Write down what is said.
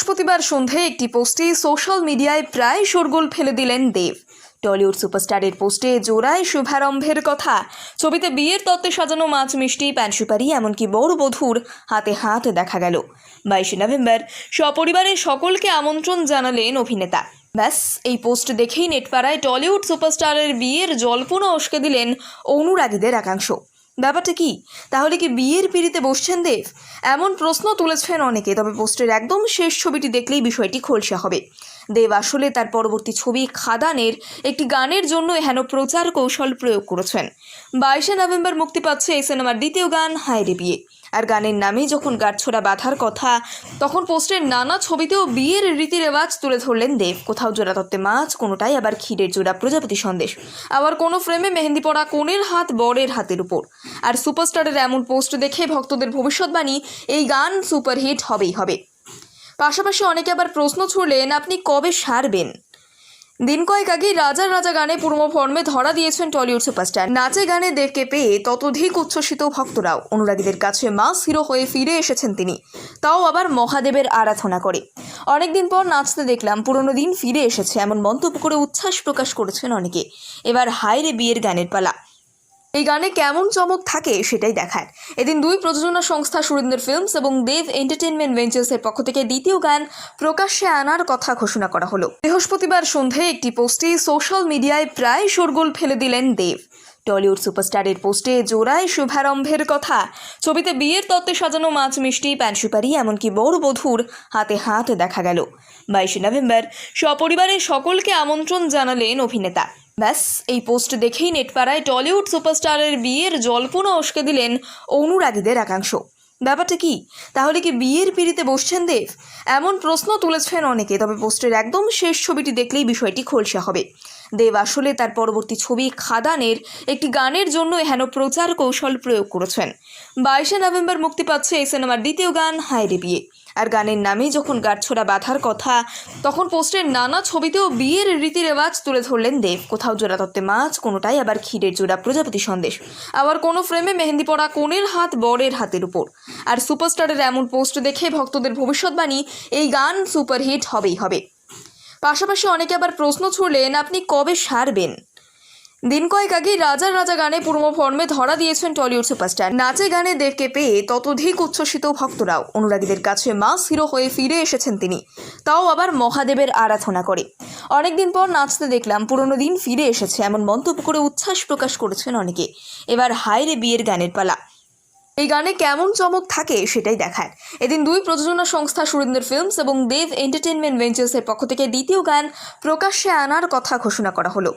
বৃহস্পতিবার সন্ধে একটি পোস্টে সোশ্যাল মিডিয়ায় প্রায় শোরগোল ফেলে দিলেন দেব। টলিউড সুপারস্টারের পোস্টে জোড়ায় শুভারম্ভের কথা। ছবিতে বিয়ের তত্ত্বে সাজানো মাছ, মিষ্টি প্যান সুপারি এমনকি বড় বধূর হাতে হাত দেখা গেল। বাইশে নভেম্বর, সপরিবারের সকলকে আমন্ত্রণ জানালেন অভিনেতা। ব্যাস, এই পোস্ট দেখেই নেটপাড়ায় টলিউড সুপারস্টারের বিয়ের জল্পনা উস্কে দিলেন অনুরাগীদের একাংশ। ব্যাপারটা কি? তাহলে কি বিয়ের পিড়িতে বসছেন দেব? এমন প্রশ্ন তুলেছেন অনেকে, তবে পোস্টের একদম শেষ ছবিটি দেখলেই বিষয়টি খোলসা হবে। দেব আসলে তার পরবর্তী ছবি খাদানের একটি গানের জন্য হেন প্রচার কৌশল প্রয়োগ করেছেন। বাইশে নভেম্বর মুক্তি পাচ্ছে এই সিনেমার দ্বিতীয় গান হায়রে বিয়ে। আর গানের নামে যখন গাঁটছড়া বাঁধার কথা, তখন পোস্টের নানা ছবিতেও বিয়ের রীতি রেওয়াজ তুলে ধরলেন দেব। কোথাও জোড়া তত্ত্বে মাছ, কোনোটাই আবার ক্ষীরের জোড়া প্রজাপতি সন্দেশ। আবার কোনো ফ্রেমে মেহেন্দি পড়া কোণের হাত বরের হাতের উপর। আর সুপারস্টারের এমন পোস্ট দেখে ভক্তদের ভবিষ্যৎবাণী, এই গান সুপারহিট হবেই হবে। পাশাপাশি অনেকে আবার প্রশ্ন ছুড়লেন, আপনি কবে সারবেন? দিন কয়েক আগে রাজা রাজা গানে পূর্ব ফর্মে ধরা দিয়েছেন টলিউড সুপারস্টার। নাচে গানে দেবকে পেয়ে ততধিক উচ্ছ্বসিত ভক্তরাও। অনুরাগীদের কাছে মাস হিরো হয়ে ফিরে এসেছেন তিনি। তাও আবার মহাদেবের আরাধনা করে। অনেকদিন পর নাচতে দেখলাম, পুরনো দিন ফিরে এসেছে, এমন মন্তব্য করে উচ্ছ্বাস প্রকাশ করেছেন অনেকে। এবার হাইরে বিয়ের গানের পালা। এই গানে কেমন চমক থাকে সেটাই দেখায়। এদিন দুই প্রযোজনা সংস্থা সুরেন্দ্র ফিল্মস এবং দেব এন্টারটেনমেন্ট ভেঞ্চার্সের পক্ষ থেকে দ্বিতীয় গান প্রকাশ্যে আনার কথা ঘোষণা করা হলো। বৃহস্পতিবার সন্ধে একটি পোস্টে সোশ্যাল মিডিয়ায় প্রায় শোরগোল ফেলে দিলেন দেব। টলিউড সুপারস্টারের পোস্টে জোড়ায় শুভারম্ভের কথা। ছবিতে বিয়ের তত্ত্বে সাজানো মাছ মিষ্টি, প্যান সুপারি, এমনকি বড় বধুর হাতে হাত দেখা গেল। বাইশে নভেম্বর সপরিবারের সকলকে আমন্ত্রণ জানালেন অভিনেতা। ব্যাস, এই পোস্ট দেখেই নেটপাড়ায় টলিউড সুপারস্টারের বিয়ের জল্পনা উস্কে দিলেন অনুরাগীদের একাংশ। ব্যাপারটা কি? তাহলে কি বিয়ের পিড়িতে বসছেন দেব? এমন প্রশ্ন তুলেছেন অনেকে, তবে পোস্টের একদম শেষ ছবিটি দেখলেই বিষয়টি খোলসা হবে। দেব আসলে তার পরবর্তী ছবি খাদানের একটি গানের জন্য হেন প্রচার কৌশল প্রয়োগ করেছেন। বাইশে নভেম্বর মুক্তি পাচ্ছে এই সিনেমার দ্বিতীয় গান হায়রে বিয়ে। আর গানের নামে যখন গাঁটছড়া বাঁধার কথা, তখন পোস্টের নানা ছবিতেও বিয়ের রীতি রেওয়াজ তুলে ধরলেন দেব। কোথাও জোড়া তত্ত্বে মাছ, কোনোটাই আবার ক্ষীরের জোড়া প্রজাপতি সন্দেশ। আবার কোনো ফ্রেমে মেহেন্দি পড়া কোণের হাত বরের হাতের উপর। আর সুপারস্টারের এমন পোস্ট দেখে ভক্তদের ভবিষ্যৎবাণী, এই গান সুপারহিট হবেই হবে। পাশাপাশি অনেকে আবার প্রশ্ন ছুড়লেন, আপনি কবে সারবেন? দিন কয়েক আগে রাজার রাজা গানে পূর্ব ফর্মে ধরা দিয়েছেন টলিউড সুপারস্টার। নাচে গানে দেবকে পেয়ে ততোধিক উচ্ছ্বসিত ভক্তরাও। অনুরাগীদের কাছে মাস হিরো হয়ে ফিরে এসেছেন তিনি। তাও আবার মহাদেবের আরাধনা করে। অনেকদিন পর নাচতে দেখলাম, পুরনো দিন ফিরে এসেছে। এমন মন্তব্য করে উচ্ছ্বাস প্রকাশ করেছেন অনেকে। এবার হায়রে বিয়ের গানের পালা। এই গানে কেমন চমক থাকে সেটাই দেখায়। এদিন দুই প্রযোজনা সংস্থা সুরেন্দ্র ফিল্মস এবং দেব এন্টারটেনমেন্ট ভেঞ্চার্সের পক্ষ থেকে দ্বিতীয় গান প্রকাশ্যে আনার কথা ঘোষণা করা হলো।